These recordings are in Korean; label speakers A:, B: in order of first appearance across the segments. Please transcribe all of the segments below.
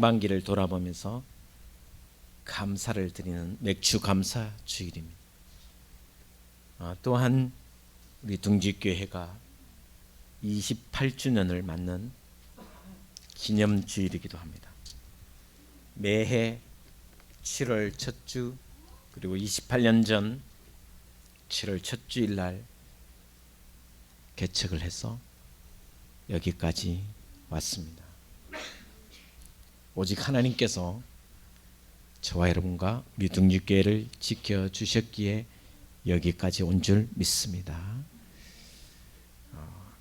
A: 상반기를 돌아보면서 감사를 드리는 맥주 감사 주일입니다. 아, 또한 우리 둥지교회가 28주년을 맞는 기념 주일이기도 합니다. 매해 7월 첫 주 그리고 28년 전 7월 첫 주일 날 개척을 해서 여기까지 왔습니다. 오직 하나님께서 저와 여러분과 미둥지교회를 지켜 주셨기에 여기까지 온 줄 믿습니다. 어,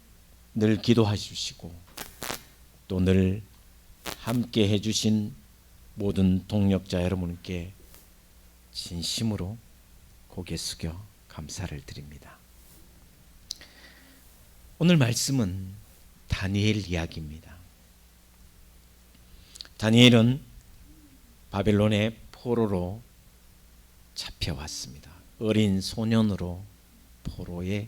A: 늘 기도해 주시고 또 늘 함께 해 주신 모든 동력자 여러분께 진심으로 고개 숙여 감사를 드립니다. 오늘 말씀은 다니엘 이야기입니다. 다니엘은 바벨론의 포로로 잡혀왔습니다. 어린 소년으로 포로에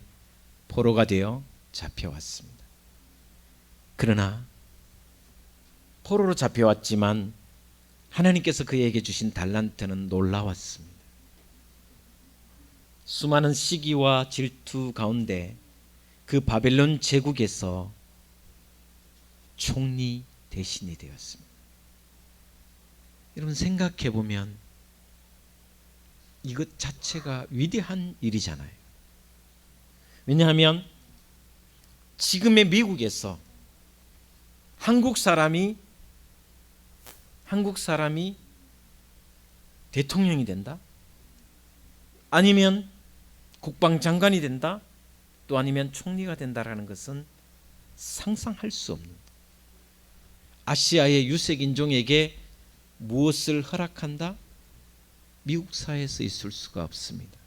A: 포로가 되어 잡혀왔습니다. 그러나 포로로 잡혀왔지만 하나님께서 그에게 주신 달란트는 놀라웠습니다. 수많은 시기와 질투 가운데 그 바벨론 제국에서 총리 대신이 되었습니다. 여러분 생각해 보면 이것 자체가 위대한 일이잖아요. 왜냐하면 지금의 미국에서 한국 사람이 한국 사람이 대통령이 된다? 아니면 국방장관이 된다? 또 아니면 총리가 된다라는 것은 상상할 수 없는 아시아의 유색 인종에게 무엇을 허락한다? 미국 사회에서 있을 수가 없습니다.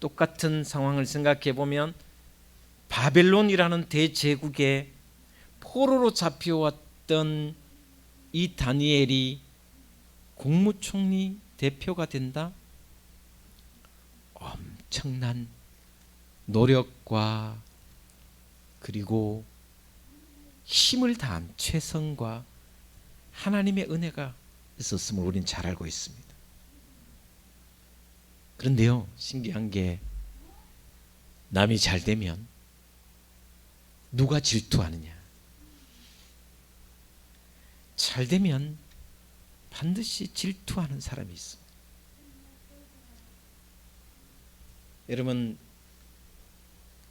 A: 똑같은 상황을 생각해 보면 바벨론이라는 대제국에 포로로 잡혀왔던 이 다니엘이 국무총리 대표가 된다? 엄청난 노력과 그리고 힘을 다한 최선과 하나님의 은혜가 있었음을 우리는 잘 알고 있습니다. 그런데요, 신기한 게 남이 잘 되면 누가 질투하느냐? 잘 되면 반드시 질투하는 사람이 있습니다. 여러분,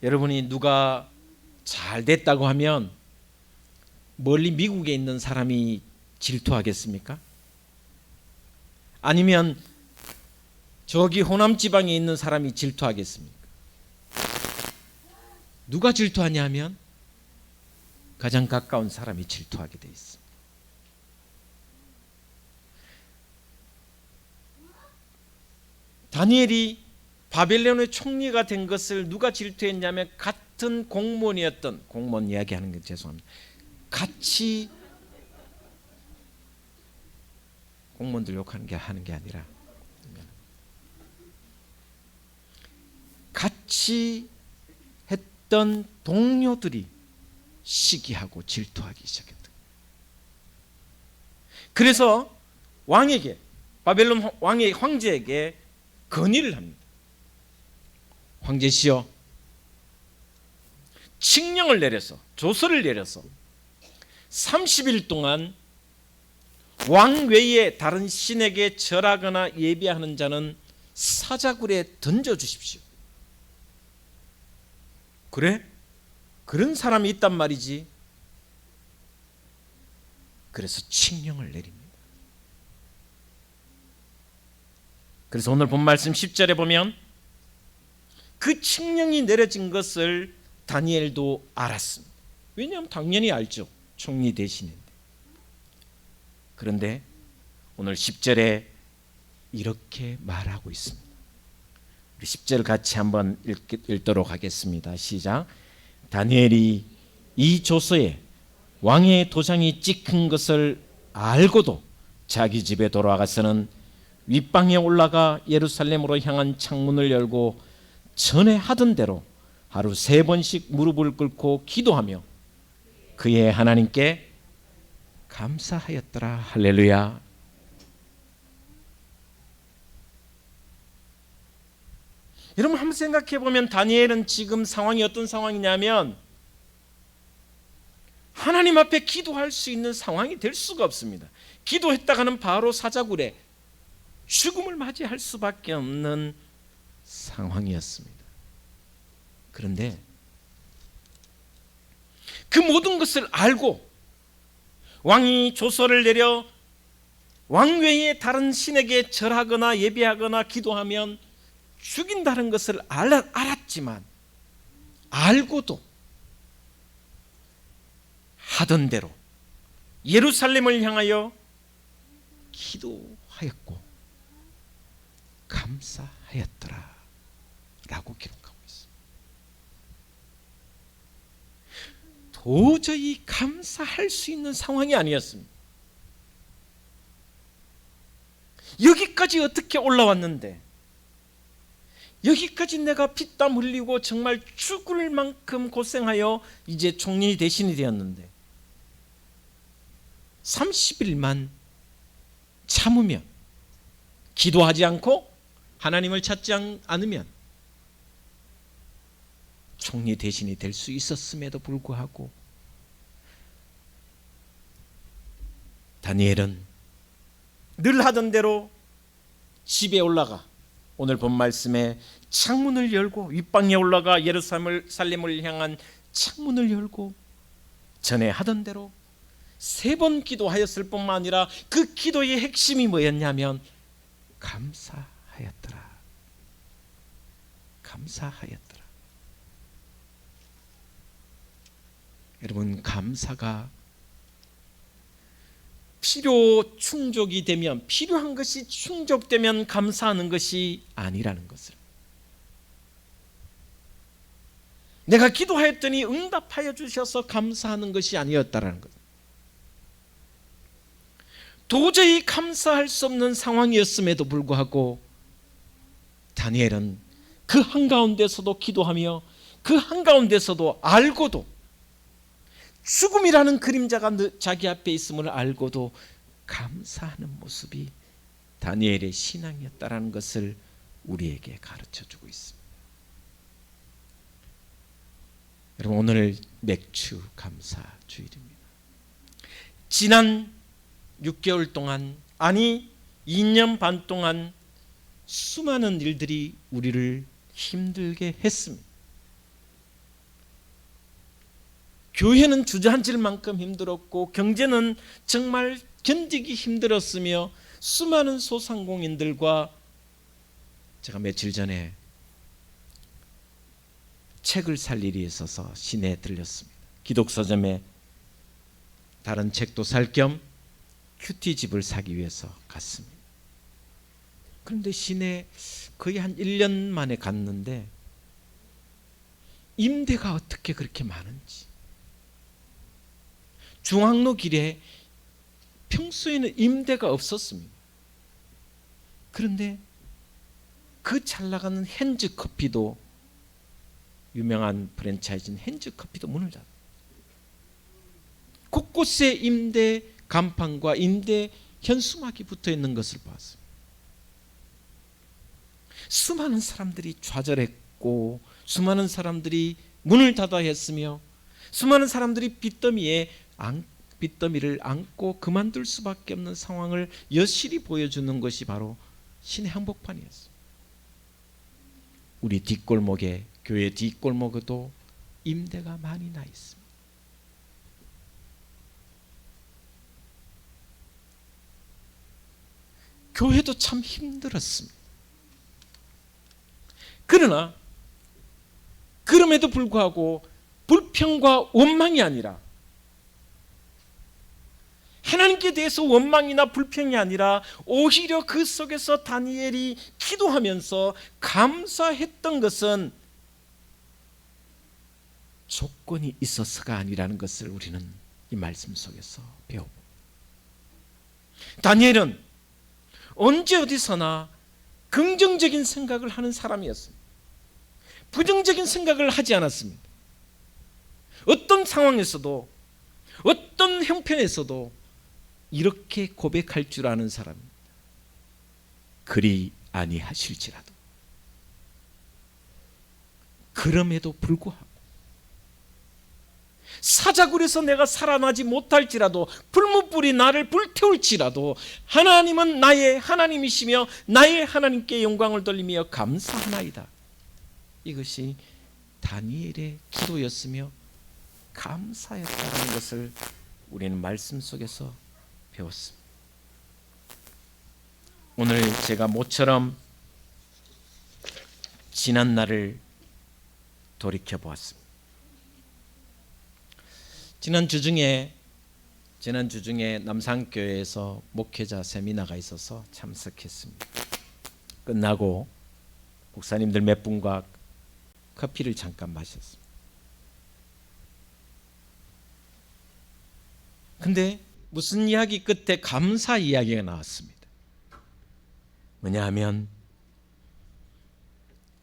A: 여러분이 누가 잘 됐다고 하면 멀리 미국에 있는 사람이 질투하겠습니까? 아니면 저기 호남 지방에 있는 사람이 질투하겠습니까? 누가 질투하냐면 가장 가까운 사람이 질투하게 돼 있습니다. 다니엘이 바벨론의 총리가 된 것을 누가 질투했냐면 같은 공무원이었던 공무원 이야기하는 게 죄송합니다. 같이 공무원들 욕하는 게 하는 게 아니라 같이 했던 동료들이 시기하고 질투하기 시작했다. 그래서 왕에게 바벨론 왕의 황제에게 건의를 합니다. 황제시여 칙령을 내려서 조서를 내려서 30일 동안 왕 외에 다른 신에게 절하거나 예배하는 자는 사자굴에 던져 주십시오. 그래? 그런 사람이 있단 말이지. 그래서 칙령을 내립니다. 그래서 오늘 본 말씀 10절에 보면 그 칙령이 내려진 것을 다니엘도 알았습니다. 왜냐하면 당연히 알죠. 총리 대신인데. 그런데 오늘 10절에 이렇게 말하고 있습니다. 우리 10절 같이 한번 읽, 도록 하겠습니다. 시작. 다니엘이 이 조서에 왕의 도장이 찍힌 것을 알고도 자기 집에 돌아가서는 윗방에 올라가 예루살렘으로 향한 창문을 열고 전에 하던 대로 하루 세 번씩 무릎을 꿇고 기도하며 그의 하나님께 감사하였더라. 할렐루야. 여러분 한번 생각해 보면 다니엘은 지금 상황이 어떤 상황이냐면 하나님 앞에 기도할 수 있는 상황이 될 수가 없습니다. 기도했다가는 바로 사자굴에 죽음을 맞이할 수밖에 없는 상황이었습니다. 그런데 그 모든 것을 알고 왕이 조서를 내려 왕외의 다른 신에게 절하거나 예배하거나 기도하면 죽인다는 것을 알았지만 알고도 하던 대로 예루살렘을 향하여 기도하였고 감사하였더라 라고 기록하고 있습니다. 도저히 감사할 수 있는 상황이 아니었습니다. 여기까지 어떻게 올라왔는데 여기까지 내가 피땀 흘리고 정말 죽을 만큼 고생하여 이제 총리 대신이 되었는데 30일만 참으면 기도하지 않고 하나님을 찾지 않으면 총리 대신이 될 수 있었음에도 불구하고 다니엘은 늘 하던 대로 집에 올라가 오늘 본 말씀에 창문을 열고 윗방에 올라가 예루살렘을 향한 창문을 열고 전에 하던 대로 세 번 기도하였을 뿐만 아니라 그 기도의 핵심이 뭐였냐면 감사하였더라. 감사하였더라. 여러분 감사가 필요 충족이 되면 필요한 것이 충족되면 감사하는 것이 아니라는 것을 내가 기도하였더니 응답하여 주셔서 감사하는 것이 아니었다라는 것. 도저히 감사할 수 없는 상황이었음에도 불구하고 다니엘은 그 한가운데서도 기도하며 그 한가운데서도 알고도 죽음이라는 그림자가 자기 앞에 있음을 알고도 감사하는 모습이 다니엘의 신앙이었다라는 것을 우리에게 가르쳐 주고 있습니다. 여러분 오늘 맥주 감사 주일입니다. 지난 6개월 동안 아니 2년 반 동안 수많은 일들이 우리를 힘들게 했습니다. 교회는 주저앉을 만큼 힘들었고 경제는 정말 견디기 힘들었으며 수많은 소상공인들과 제가 며칠 전에 책을 살 일이 있어서 시내에 들렸습니다. 기독서점에 다른 책도 살 겸 큐티집을 사기 위해서 갔습니다. 그런데 시내 거의 한 1년 만에 갔는데 임대가 어떻게 그렇게 많은지 중앙로 길에 평소에는 임대가 없었습니다. 그런데 그 잘 나가는 핸즈 커피도 유명한 프랜차이즈인 핸즈 커피도 문을 닫. 곳곳에 임대 간판과 임대 현수막이 붙어 있는 것을 봤습니다. 수많은 사람들이 좌절했고 수많은 사람들이 문을 닫아 했으며 수많은 사람들이 빚더미에 빚더미를 안고 그만둘 수밖에 없는 상황을 여실히 보여주는 것이 바로 신의 한복판이었어요. 우리 뒷골목에 교회 뒷골목에도 임대가 많이 나 있습니다. 교회도 참 힘들었습니다. 그러나 그럼에도 불구하고 불평과 원망이 아니라 하나님께 대해서 원망이나 불평이 아니라 오히려 그 속에서 다니엘이 기도하면서 감사했던 것은 조건이 있어서가 아니라는 것을 우리는 이 말씀 속에서 배우고 다니엘은 언제 어디서나 긍정적인 생각을 하는 사람이었습니다. 부정적인 생각을 하지 않았습니다. 어떤 상황에서도 어떤 형편에서도 이렇게 고백할 줄 아는 사람입니다. 그리 아니하실지라도 그럼에도 불구하고 사자굴에서 내가 살아나지 못할지라도 불무불이 나를 불태울지라도 하나님은 나의 하나님이시며 나의 하나님께 영광을 돌리며 감사하나이다. 이것이 다니엘의 기도였으며 감사였다는 것을 우리는 말씀 속에서 배웠습니다. 오늘 제가 모처럼 지난 날을 돌이켜 보았습니다. 지난 주 중에 지난 주 중에 남산교회에서 목회자 세미나가 있어서 참석했습니다. 끝나고 목사님들 몇 분과 커피를 잠깐 마셨습니다. 근데 무슨 이야기 끝에 감사 이야기가 나왔습니다. 뭐냐 하면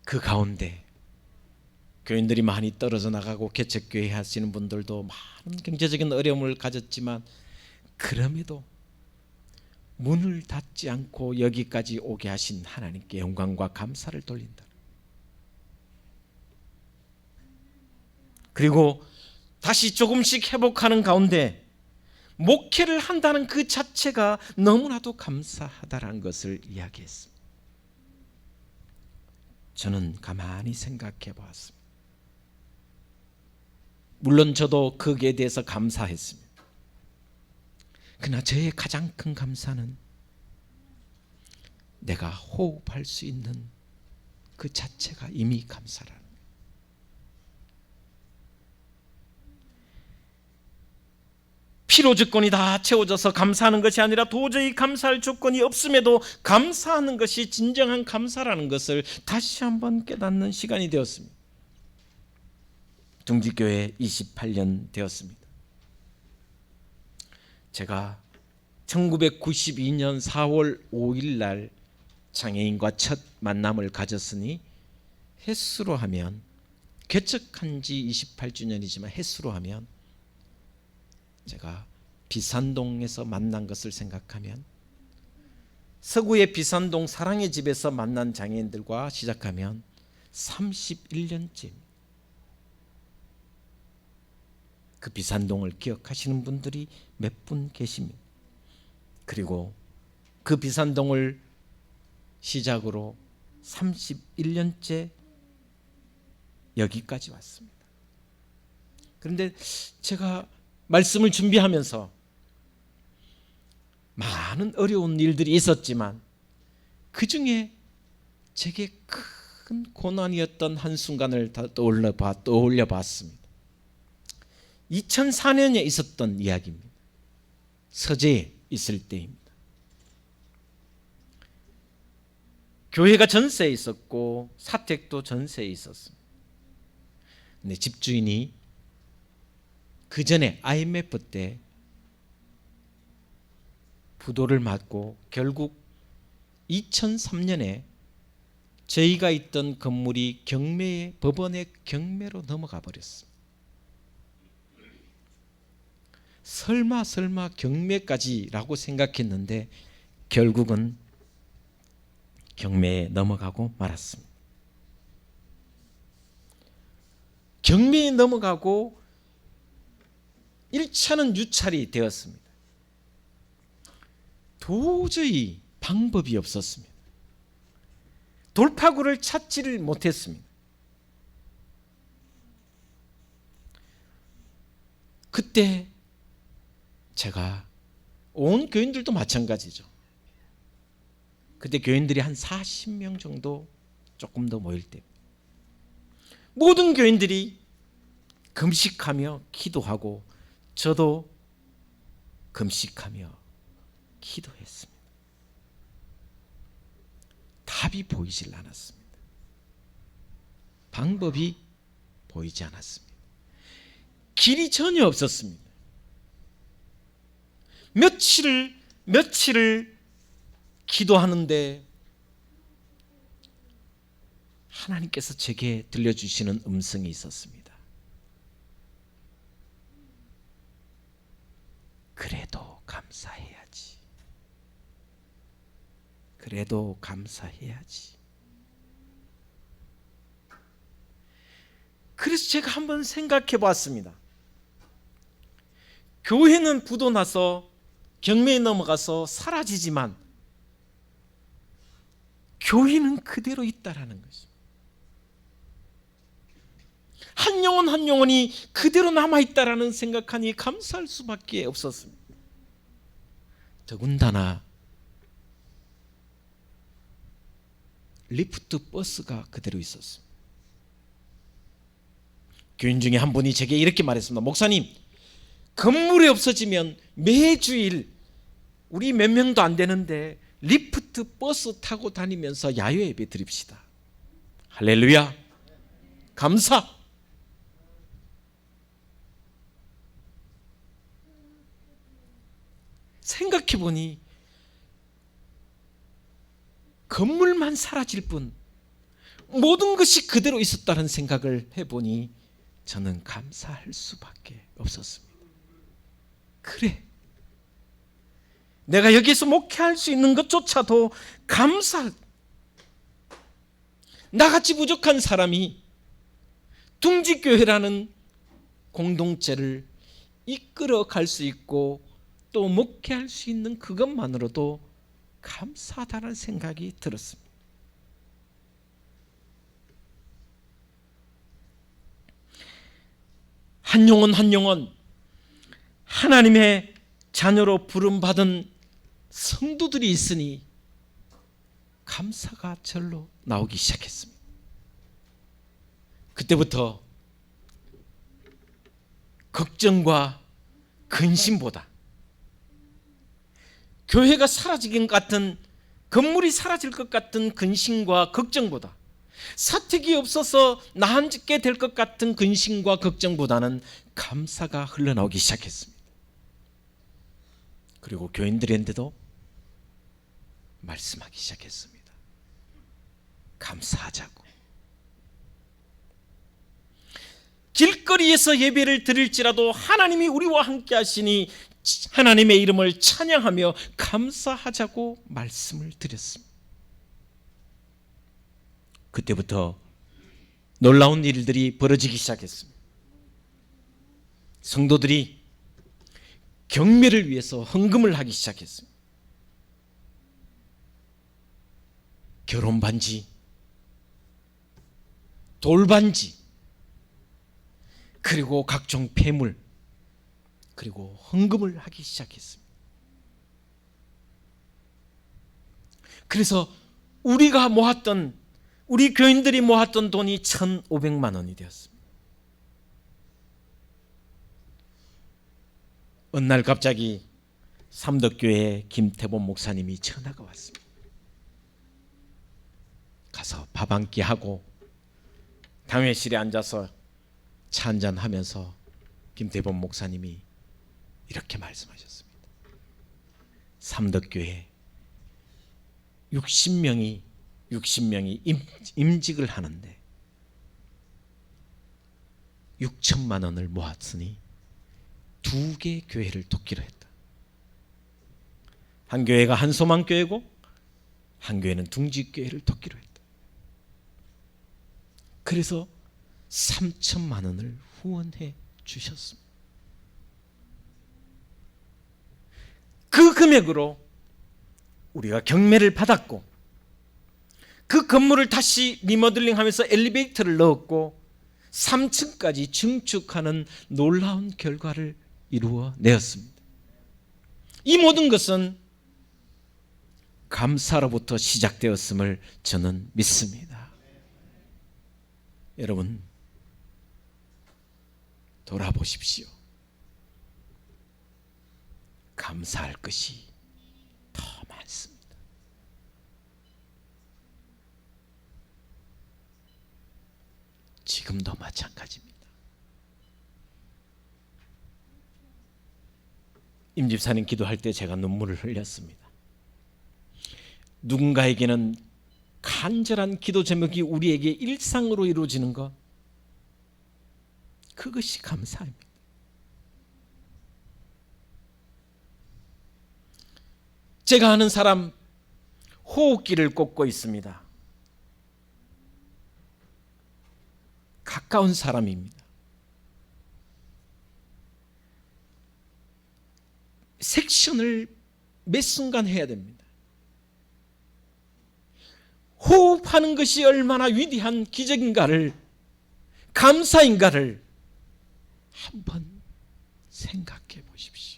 A: 그 가운데 교인들이 많이 떨어져 나가고 개척교회 하시는 분들도 많은 경제적인 어려움을 가졌지만 그럼에도 문을 닫지 않고 여기까지 오게 하신 하나님께 영광과 감사를 돌린다. 그리고 다시 조금씩 회복하는 가운데 목회를 한다는 그 자체가 너무나도 감사하다라는 것을 이야기했습니다. 저는 가만히 생각해 보았습니다. 물론 저도 거기에 대해서 감사했습니다. 그러나 저의 가장 큰 감사는 내가 호흡할 수 있는 그 자체가 이미 감사라는 필요 조건이 다 채워져서 감사하는 것이 아니라 도저히 감사할 조건이 없음에도 감사하는 것이 진정한 감사라는 것을 다시 한번 깨닫는 시간이 되었습니다. 둥지교회 28년 되었습니다. 제가 1992년 4월 5일 날 장애인과 첫 만남을 가졌으니 횟수로 하면 개척한 지 28주년이지만 횟수로 하면 제가 비산동에서 만난 것을 생각하면 서구의 비산동 사랑의 집에서 만난 장애인들과 시작하면 31년째입니다. 그 비산동을 기억하시는 분들이 몇 분 계십니다. 그리고 그 비산동을 시작으로 31년째 여기까지 왔습니다. 그런데 제가 말씀을 준비하면서 많은 어려운 일들이 있었지만 그 중에 제게 큰 고난이었던 한 순간을 떠올려, 봤, 떠올려 봤습니다. 2004년에 있었던 이야기입니다. 서재에 있을 때입니다. 교회가 전세에 있었고 사택도 전세에 있었습니다. 근데 집주인이 그 전에 IMF 때 부도를 맞고 결국 2003년에 저희가 있던 건물이 경매 법원의 경매로 넘어가 버렸습니다. 설마 설마 경매까지라고 생각했는데 결국은 경매에 넘어가고 말았습니다. 경매에 넘어가고 1차는 유찰이 되었습니다. 도저히 방법이 없었습니다. 돌파구를 찾지를 못했습니다. 그때 제가 온 교인들도 마찬가지죠. 그때 교인들이 한 40명 정도 조금 더 모일 때 모든 교인들이 금식하며 기도하고 저도 금식하며 기도했습니다. 답이 보이질 않았습니다. 방법이 보이지 않았습니다. 길이 전혀 없었습니다. 며칠을 며칠을 기도하는데 하나님께서 제게 들려주시는 음성이 있었습니다. 그래도 감사해야지. 그래도 감사해야지. 그래서 제가 한번 생각해 봤습니다. 교회는 부도 나서 경매에 넘어가서 사라지지만 교회는 그대로 있다라는 것입니다. 한 영혼 한 영혼이 그대로 남아 있다라는 생각하니 감사할 수밖에 없었습니다. 더군다나 리프트 버스가 그대로 있었습니다. 교인 중에 한 분이 제게 이렇게 말했습니다. 목사님, 건물이 없어지면 매주일 우리 몇 명도 안 되는데 리프트 버스 타고 다니면서 야외 예배 드립시다. 할렐루야. 감사. 생각해 보니 건물만 사라질 뿐 모든 것이 그대로 있었다는 생각을 해보니 저는 감사할 수밖에 없었습니다. 그래. 내가 여기서 목회할 수 있는 것조차도 감사. 나같이 부족한 사람이 둥지교회라는 공동체를 이끌어 갈 수 있고 또 목회할 수 있는 그것만으로도 감사하다는 생각이 들었습니다. 한 영혼 한 영혼 하나님의 자녀로 부름 받은 성도들이 있으니 감사가 절로 나오기 시작했습니다. 그때부터 걱정과 근심보다 교회가 사라지긴 같은 건물이 사라질 것 같은 근심과 걱정보다 사택이 없어서 나앉게 될 것 같은 근심과 걱정보다는 감사가 흘러나오기 시작했습니다. 그리고 교인들한테도 말씀하기 시작했습니다. 감사하자고. 길거리에서 예배를 드릴지라도 하나님이 우리와 함께 하시니 하나님의 이름을 찬양하며 감사하자고 말씀을 드렸습니다. 그때부터 놀라운 일들이 벌어지기 시작했습니다. 성도들이 경매를 위해서 헌금을 하기 시작했습니다. 결혼 반지, 돌 반지, 그리고 각종 폐물, 그리고 헌금을 하기 시작했습니다. 그래서 우리가 모았던 우리 교인들이 모았던 돈이 1,500만 원이 되었습니다. 어느 날 갑자기 삼덕교회 김태본 목사님이 전화가 왔습니다. 가서 밥 한 끼 하고 당회실에 앉아서 차 한잔 하면서 김태본 목사님이 이렇게 말씀하셨습니다. 삼덕교회 60명이 60명이 임, 임직을 하는데 6천만 원을 모았으니 두 개 교회를 돕기로 했다. 한 교회가 한 소망 교회고 한 교회는 둥지 교회를 돕기로 했다. 그래서 3천만 원을 후원해 주셨습니다. 그 금액으로 우리가 경매를 받았고 그 건물을 다시 리모델링 하면서 엘리베이터를 넣었고 3층까지 증축하는 놀라운 결과를 이루어 내었습니다. 이 모든 것은 감사로부터 시작되었음을 저는 믿습니다. 여러분, 돌아보십시오. 감사할 것이 더 많습니다. 지금도 마찬가지입니다. 임 집사님 기도할 때 제가 눈물을 흘렸습니다. 누군가에게는 간절한 기도 제목이 우리에게 일상으로 이루어지는 것 그것이 감사입니다. 제가 아는 사람 호흡기를 꽂고 있습니다. 가까운 사람입니다. 섹션을 몇 순간 해야 됩니다. 호흡하는 것이 얼마나 위대한 기적인가를 감사인가를 한번 생각해 보십시오.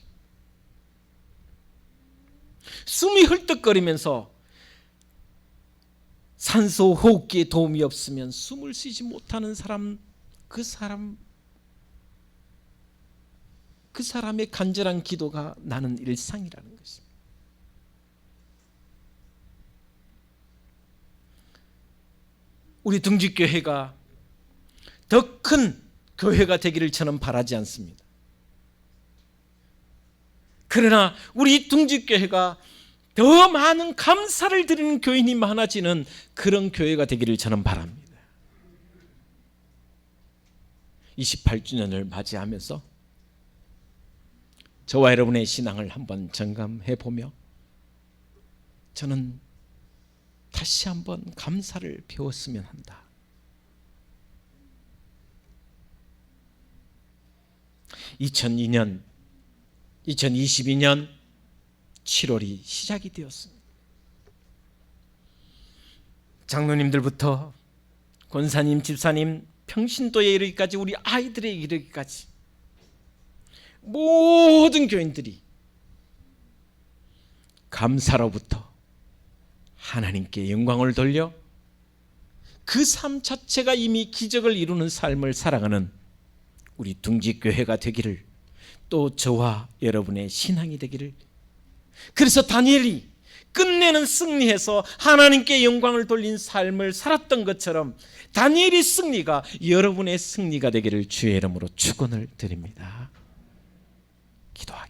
A: 숨이 헐떡거리면서 산소 호흡기에 도움이 없으면 숨을 쉬지 못하는 사람 그 사람 그 사람의 간절한 기도가 나는 일상이라는 것입니다. 우리 등직교회가 더 큰 교회가 되기를 저는 바라지 않습니다. 그러나 우리 등직교회가 더 많은 감사를 드리는 교인이 많아지는 그런 교회가 되기를 저는 바랍니다. 28주년을 맞이하면서 저와 여러분의 신앙을 한번 점검해 보며 저는 다시 한번 감사를 배웠으면 한다. 2002년 2022년 7월이 시작이 되었습니다. 장로님들부터 권사님, 집사님, 평신도에 이르기까지 우리 아이들에 이르기까지 모든 교인들이 감사로부터 하나님께 영광을 돌려 그 삶 자체가 이미 기적을 이루는 삶을 살아가는 우리 둥지교회가 되기를 또 저와 여러분의 신앙이 되기를 그래서 다니엘이 끝내는 승리해서 하나님께 영광을 돌린 삶을 살았던 것처럼 다니엘의 승리가 여러분의 승리가 되기를 주의 이름으로 축원을 드립니다. 기도하겠습니다.